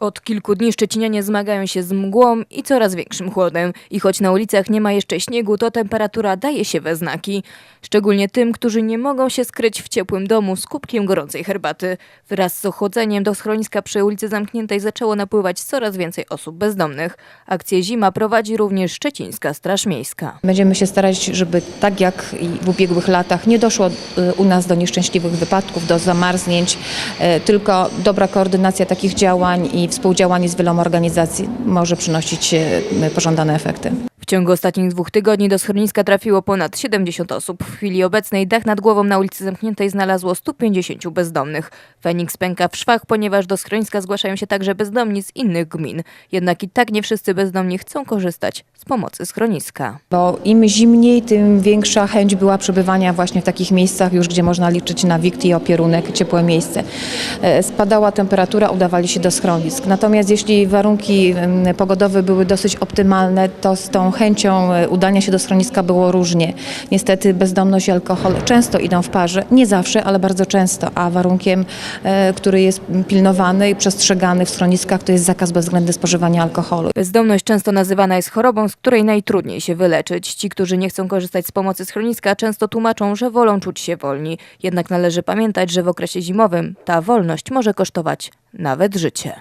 Od kilku dni szczecinianie zmagają się z mgłą i coraz większym chłodem. I choć na ulicach nie ma jeszcze śniegu, to temperatura daje się we znaki. Szczególnie tym, którzy nie mogą się skryć w ciepłym domu z kubkiem gorącej herbaty. Wraz z ochłodzeniem do schroniska przy ulicy Zamkniętej zaczęło napływać coraz więcej osób bezdomnych. Akcję Zima prowadzi również Szczecińska Straż Miejska. Będziemy się starać, żeby tak jak w ubiegłych latach nie doszło y, u nas do nieszczęśliwych wypadków, do zamarznięć, y, tylko dobra koordynacja takich działań i współdziałanie z wieloma organizacji może przynosić y, pożądane efekty. Ciągu ostatnich dwóch tygodni do schroniska trafiło ponad 70 osób. W chwili obecnej dach nad głową na ulicy Zamkniętej znalazło 150 bezdomnych. Feniks pęka w szwach, ponieważ do schroniska zgłaszają się także bezdomni z innych gmin. Jednak i tak nie wszyscy bezdomni chcą korzystać z pomocy schroniska. Bo im zimniej, tym większa chęć była przebywania właśnie w takich miejscach już, gdzie można liczyć na wikt i opierunek, ciepłe miejsce. E, Spadała temperatura, udawali się do schronisk. Natomiast jeśli warunki pogodowe były dosyć optymalne, to z tą chęcią e, udania się do schroniska było różnie. Niestety bezdomność i alkohol często idą w parze, nie zawsze, ale bardzo często, a warunkiem, e, który jest pilnowany i przestrzegany w schroniskach, to jest zakaz bezwzględny spożywania alkoholu. Bezdomność często nazywana jest chorobą, z której najtrudniej się wyleczyć. Ci, którzy nie chcą korzystać z pomocy schroniska, często tłumaczą, że wolą czuć się wolni. Jednak należy pamiętać, że w okresie zimowym ta wolność może kosztować nawet życie.